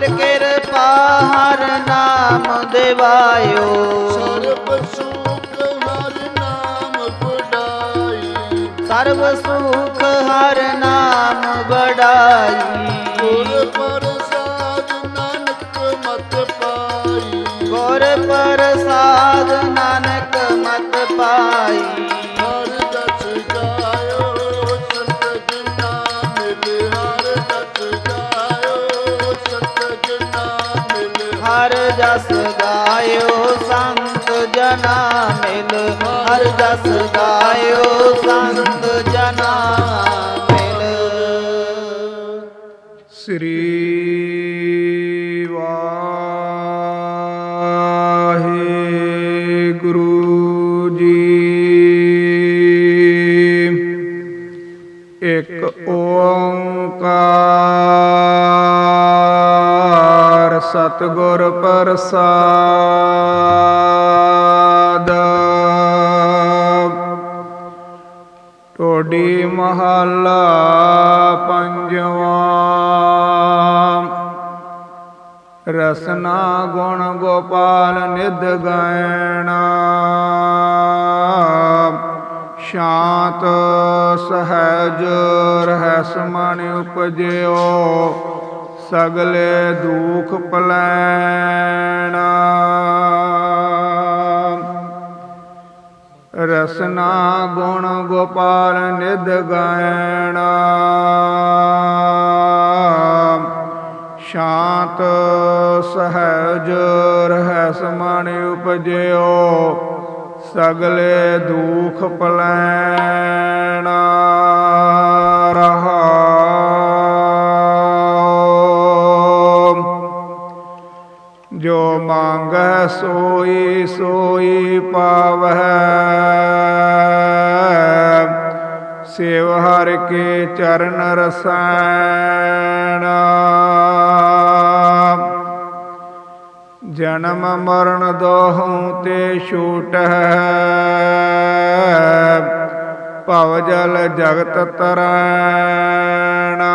ਕਰ ਕਿਰਪਾ ਹਰ ਨਾਮ ਦਿਵਾਇਓ। ਸਰਬ ਸੁਖ ਹਰ ਨਾਮ ਬੜਾਈ ਸਰਬ ਸੁਖ ਹਰ ਨਾਮ ਬੜਾਈ ਜਨਾ ਮਿਲ, ਹਰ ਜਸ ਗਾਇਓ ਸੰਤ ਜਨਾ ਮਿਲ। ਸ੍ਰੀ ਵਾਹਿਗੁਰੂ ਜੀ। ਇੱਕ ਓੰਕਾਰ ਸਤਿਗੁਰ ਪ੍ਰਸਾਦ। ਟੋਡੀ ਮਹੱਲਾ ਪੰਜਵਾਂ। ਰਸਨਾ ਗੁਣ ਗੋਪਾਲ ਨਿਧ ਗਾਇਣਾ। ਸ਼ਾਂਤ ਸਹਿਜ ਰਹਿਸ ਮਨ ਉਪਜਿਓ, ਸਗਲੇ ਦੁਖ ਪਲੈਣਾ। ਰਸਨਾ ਗੁਣ ਗੋਪਾਲ ਨਿਧ ਗਾਇਣਾ। ਸ਼ਾਂਤ ਸਹਿਜ ਰਹਿਸ ਮਨ ਉਪਜਿਓ ਸਗਲੇ ਦੁਖ ਪਲੈਣਾ। ਮੰਗੈ ਸੋਈ ਸੋਈ ਪਾਵਹਿ। ਸੇਵ ਹਰ ਕੇ ਚਰਨ ਰਸੈਣਾ। ਜਨਮ ਮਰਨ ਦੋਹੂ ਤੇ ਛੂਟਹਿ। ਭਵ ਜਲ ਜਗਤ ਤਰੈਣਾ।